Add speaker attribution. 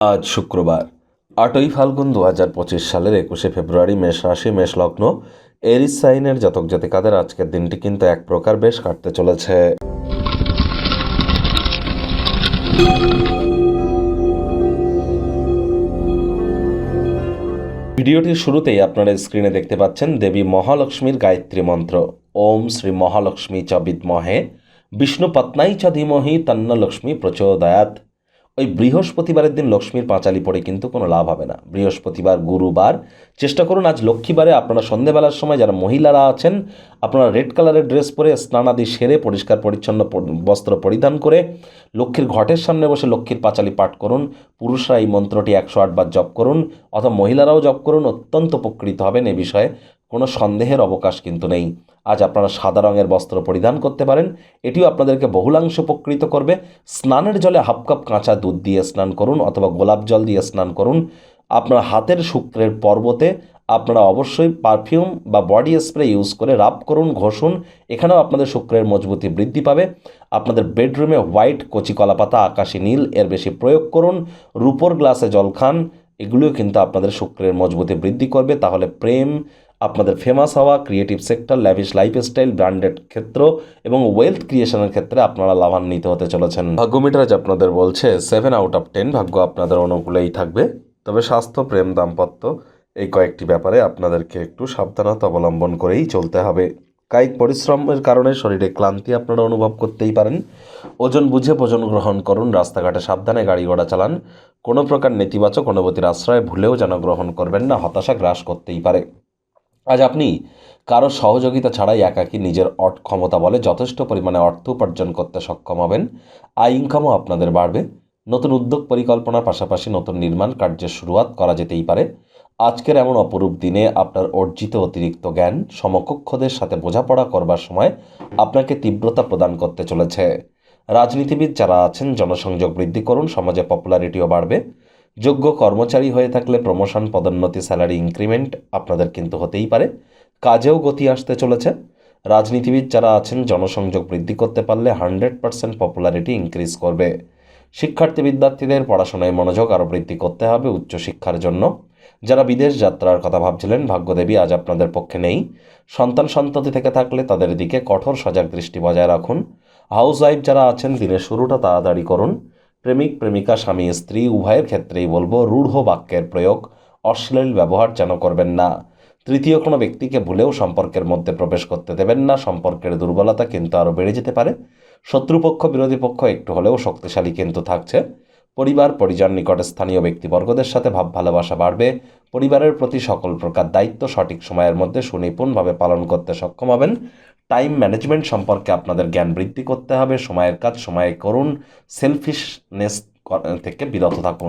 Speaker 1: আজ শুক্রবার, আটই ফাল্গুন দু হাজার পঁচিশ সালের একুশে ফেব্রুয়ারি মেষ রাশি, মেষ লগ্ন। এরিস সাইনের জাতক জাতিকাদের আজকের দিনটি কিন্তু এক প্রকার বেশ কাটতে চলেছে। ভিডিওটির শুরুতেই আপনারা স্ক্রিনে দেখতে পাচ্ছেন দেবী মহালক্ষ্মীর গায়ত্রী মন্ত্র। ওম শ্রী মহালক্ষ্মী চ বিদ্মহে। বিষ্ণু পত্নাই চ ধীমহি তন্ন লক্ষ্মী প্রচোদয়াত। ওই বৃহস্পতিবারের দিন লক্ষ্মীর পাঁচালি পড়ে কিন্তু কোনো লাভ হবে না। বৃহস্পতিবার গুরুবার। চেষ্টা করুন আজ লক্ষ্মীবারে আপনারা সন্ধেবেলার সময় যারা মহিলারা আছেন, আপনারা রেড কালারের ড্রেস পরে স্নানাদি সেরে পরিষ্কার পরিচ্ছন্ন বস্ত্র পরিধান করে লক্ষ্মীর ঘটের সামনে বসে লক্ষ্মীর পাঁচালি পাঠ করুন। পুরুষরা এই মন্ত্রটি একশো আটবার জপ করুন, অথবা মহিলারাও জপ করুন। অত্যন্ত উপকৃত হবেন এ বিষয়ে। কোনো সন্দেহের অবকাশ কিন্তু নেই। আজ আপনারা সাদা রঙের বস্ত্র পরিধান করতে পারেন। এটিও আপনাদেরকে বহুলাংশ উপকৃত করবে। স্নানের জলে হাফ কাপ কাঁচা দুধ দিয়ে স্নান করুন অথবা গোলাপ জল দিয়ে স্নান করুন। আপনার হাতের শুক্রের পর্বতে আপনারা অবশ্যই পারফিউম বা বডি স্প্রে ইউজ করে রাব করুন, ঘষুন। এখানেও আপনাদের শুক্রের মজবুতি বৃদ্ধি পাবে। আপনাদের বেডরুমে হোয়াইট কচি কলাপাতা আকাশি নীল এর বেশি প্রয়োগ করুন। রুপোর গ্লাসে জল খান। এগুলিও কিন্তু আপনাদের শুক্রের মজবুতি বৃদ্ধি করবে। তাহলে প্রেম আপনাদের ফেমাস হওয়া creative sector lavish lifestyle branded ক্ষেত্র এবং ওয়েলথ ক্রিয়েশনের ক্ষেত্রে আপনারা লাভান্বিত হতে চলেছেন। ভাগ্য মিটার আজ আপনাদের বলছে সেভেন আউট অফ টেন ভাগ্য আপনাদের অনুকূলেই থাকবে। তবে স্বাস্থ্য, প্রেম, দাম্পত্য এই কয়েকটি ব্যাপারে আপনাদেরকে একটু সাবধানতা অবলম্বন করেই চলতে হবে। কায়িক পরিশ্রমের কারণে শরীরে ক্লান্তি আপনারা অনুভব করতেই পারেন। ওজন বুঝে ভোজন গ্রহণ করুন, রাস্তাঘাটে সাবধানে গাড়ি ঘোড়া চালান। কোনো প্রকার নেতিবাচক, অনুভূতির আশ্রয় ভুলেও যেন গ্রহণ করবেন না, হতাশা গ্রাস করতেই পারে। আজ আপনি কারও সহযোগিতা ছাড়াই একাকী নিজের অট ক্ষমতা বলে যথেষ্ট পরিমাণে অর্থ উপার্জন করতে সক্ষম হবেন। আয় ইনকামও আপনাদের বাড়বে। নতুন উদ্যোগ পরিকল্পনার পাশাপাশি নতুন নির্মাণ কার্যের শুরুয়াত করা যেতেই পারে। আজকের এমন অপরূপ দিনে আপনার অর্জিত অতিরিক্ত জ্ঞান, সমকক্ষদের সাথে বোঝাপড়া করবার সময় আপনাকে তীব্রতা প্রদান করতে চলেছে। রাজনীতিবিদ যারা আছেন, জনসংযোগ বৃদ্ধি করুন, সমাজে পপুলারিটিও বাড়বে। যোগ্য কর্মচারী হয়ে থাকলে প্রমোশন পদোন্নতি স্যালারি ইনক্রিমেন্ট আপনাদের কিন্তু হতেই পারে। কাজেও গতি আসতে চলেছে। রাজনীতিবিদ যারা আছেন, জনসংযোগ বৃদ্ধি করতে পারলে হান্ড্রেড পার্সেন্ট পপুলারিটি ইনক্রিজ করবে। শিক্ষার্থী বিদ্যার্থীদের পড়াশোনায় মনোযোগ আরও বৃদ্ধি করতে হবে উচ্চশিক্ষার জন্য। যারা বিদেশ যাত্রার কথা ভাবছিলেন, ভাগ্যদেবী আজ আপনাদের পক্ষে নেই। সন্তান সন্ততি থেকে থাকলে তাদের দিকে কঠোর সজাগ দৃষ্টি বজায় রাখুন। হাউস ওয়াইফ যারা আছেন, দিনের শুরুটা তাড়াতাড়ি করুন। প্রেমিক, প্রেমিকা, স্বামী, স্ত্রী, উভয়ের ক্ষেত্রেই বলব, রূঢ় বাক্যের প্রয়োগ অশ্লীল ব্যবহার যেন করবেন না। তৃতীয় কোনো ব্যক্তিকে ভুলেও সম্পর্কের মধ্যে প্রবেশ করতে দেবেন না। সম্পর্কের দুর্বলতা কিন্তু আরও বেড়ে যেতে পারে। শত্রুপক্ষ, বিরোধী পক্ষ একটু হলেও শক্তিশালী কিন্তু থাকছে। পরিবার, পরিজন, নিকটে স্থানীয় ব্যক্তিবর্গদের সাথে ভাব ভালোবাসা বাড়বে। পরিবারের প্রতি সকল প্রকার দায়িত্ব সঠিক সময়ের মধ্যে সুনিপুণভাবে পালন করতে সক্ষম হবেন। টাইম ম্যানেজমেন্ট সম্পর্কে আপনাদের জ্ঞান বৃদ্ধি করতে হবে, সময়ের কাজ, সময়ে করুন সেলফিশনেস থেকে বিরত থাকুন।